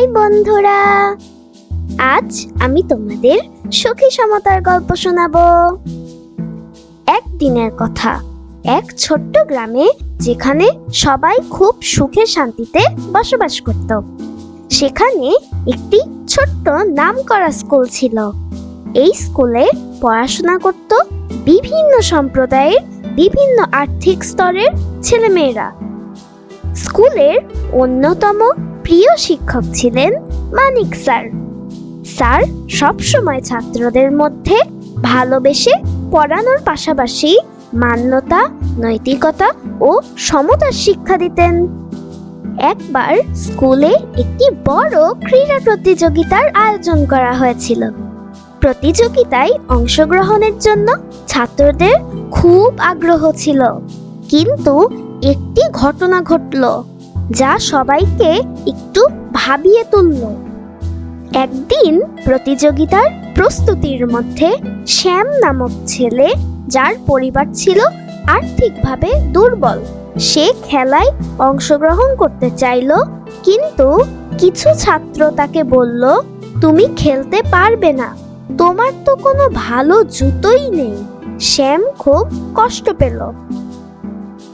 High বন্ধুরা। আজ আমি তোমাদের সুখী সমতার গল্প শোনাবো। একদিনের কথা, এক ছোট্ট গ্রামে যেখানে সবাই খুব সুখে শান্তিতে বসবাস করত। সেখানে একটি ছোট্ট নামকরা স্কুল ছিল। এই স্কুলে পড়াশোনা করত বিভিন্ন সম্প্রদায়ের, বিভিন্ন আর্থিক স্তরের ছেলেমেয়েরা। স্কুলের অন্যতম প্রিয় শিক্ষক ছিলেন মানিক স্যার। স্যার সবসময় ছাত্রদের মধ্যে ভালোবেসে পড়ানোর পাশাপাশি মান্যতা, নৈতিকতা ও সমতার শিক্ষা দিতেন। একবার স্কুলে একটি বড় ক্রীড়া প্রতিযোগিতার আয়োজন করা হয়েছিল। প্রতিযোগিতায় অংশগ্রহণের জন্য ছাত্রদের খুব আগ্রহ ছিল। কিন্তু একটি ঘটনা ঘটল। যা সবাইকে একটু ভাবিয়ে তুলল। একদিন প্রতিযোগিতার প্রস্তুতির মধ্যে শ্যাম নামক ছেলে, যার পরিবার ছিল আর্থিকভাবে দুর্বল, সে খেলায় অংশগ্রহণ করতে চাইল, কিন্তু কিছু ছাত্র তাকে বলল, তুমি খেলতে পারবে না, তোমার তো কোনো ভালো জুতোই নেই। শ্যাম খুব কষ্ট পেল।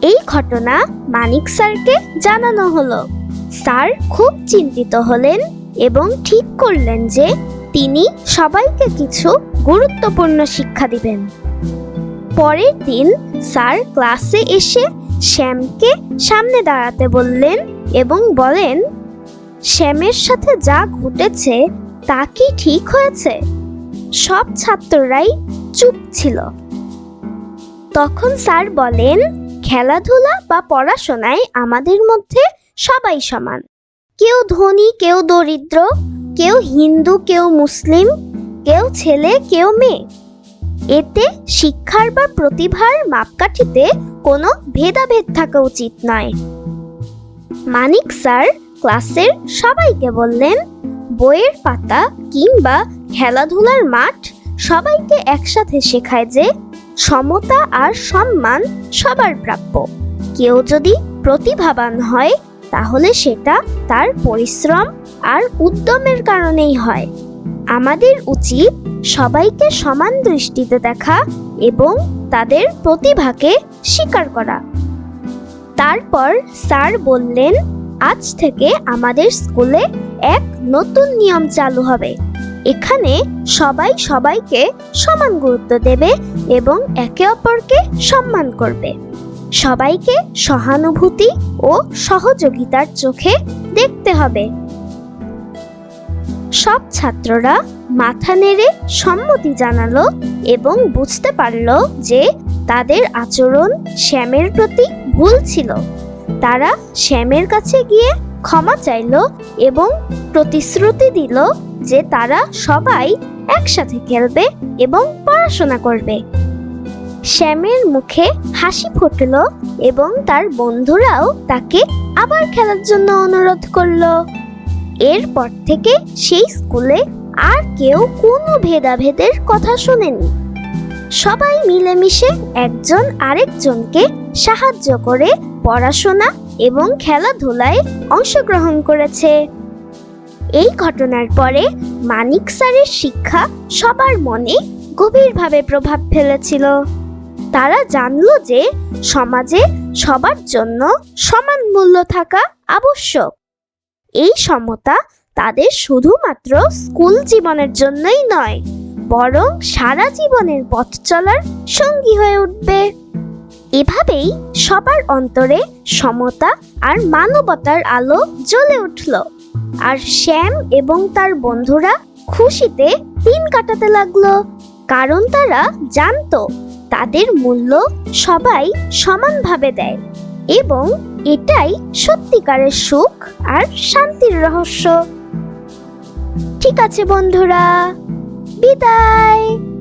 এই ঘটনা মানিক স্যারকে জানানো হলো। স্যার খুব চিন্তিত হলেন এবং ঠিক করলেন যে তিনি সবাইকে কিছু গুরুত্বপূর্ণ শিক্ষা দিবেন। পরের দিন স্যার ক্লাসে এসে শ্যামকে সামনে দাঁড়াতে বললেন এবং বলেন, শ্যামের সাথে যা ঘটেছে তা কি ঠিক হয়েছে? সব ছাত্ররাই চুপ ছিল। তখন স্যার বলেন খেলাধুলা বা পড়াশোনায় আমাদের মধ্যে সবাই সমান। কেউ ধনী, কেউ দরিদ্র, কেউ হিন্দু, কেউ মুসলিম, কেউ ছেলে, কেউ মেয়ে। এতে শিক্ষার বা প্রতিভার মাপকাঠিতে কোনো ভেদাভেদ থাকা উচিত নয়। মানিক স্যার ক্লাসের সবাইকে বললেন, বইয়ের পাতা কিংবা খেলাধুলার মাঠ সবাইকে একসাথে শেখায় যে সমতা আর সম্মান সবার প্রাপ্য। কেউ যদি প্রতিভাবান হয়, তাহলে সেটা তার পরিশ্রম আর উদ্যমের কারণেই হয়। আমাদের উচিত সবাইকে সমান দৃষ্টিতে দেখা এবং তাদের প্রতিভাকে স্বীকার করা। তারপর স্যার বললেন, আজ থেকে আমাদের স্কুলে এক নতুন নিয়ম চালু হবে। এখানে সবাই সবাইকে সমান গুরুত্ব দেবে এবং একে অপরকে সম্মান করবে। সবাইকে সহানুভূতি ও সহযোগিতার চোখে দেখতে হবে। সব ছাত্ররা মাথা নেড়ে সম্মতি জানালো এবং বুঝতে পারল যে তাদের আচরণ শ্যামের প্রতি ভুল ছিল। তারা শ্যামের কাছে গিয়ে ক্ষমা চাইল এবং প্রতিশ্রুতি দিল যে তারা সবাই একসাথে খেলবে এবং পড়াশোনা করবে। শ্যামের মুখে হাসি ফুটল এবং তার বন্ধুরাও তাকে আবার খেলার জন্য অনুরোধ করল। এরপর থেকে সেই স্কুলে আর কেউ কোনো ভেদাভেদের কথা শোনেনি। সবাই মিলেমিশে একজন আরেকজনকে সাহায্য করে পড়াশোনা এবং খেলাধুলায় অংশগ্রহণ করেছে। এই ঘটনার পরে মানিক স্যারের শিক্ষা সবার মনে গভীরভাবে প্রভাব ফেলেছিল। তারা জানল যে সমাজে সবার জন্য সমান মূল্য থাকা আবশ্যক। এই সমতা তাদের শুধুমাত্র স্কুল জীবনের জন্যই নয়, বরং সারা জীবনের পথ চলার সঙ্গী হয়ে উঠবে। এভাবেই সবার অন্তরে সমতা আর মানবতার আলো জ্বলে উঠল। আর শ্যাম এবং তার বন্ধুরা খুশিতে দিন কাটাতে লাগল। কারণ তারা জানতো, তাদের মূল্য সবাই সমানভাবে দেয় এবং এটাই সত্যিকারের সুখ আর শান্তির রহস্য। ঠিক আছে বন্ধুরা, বিদায়।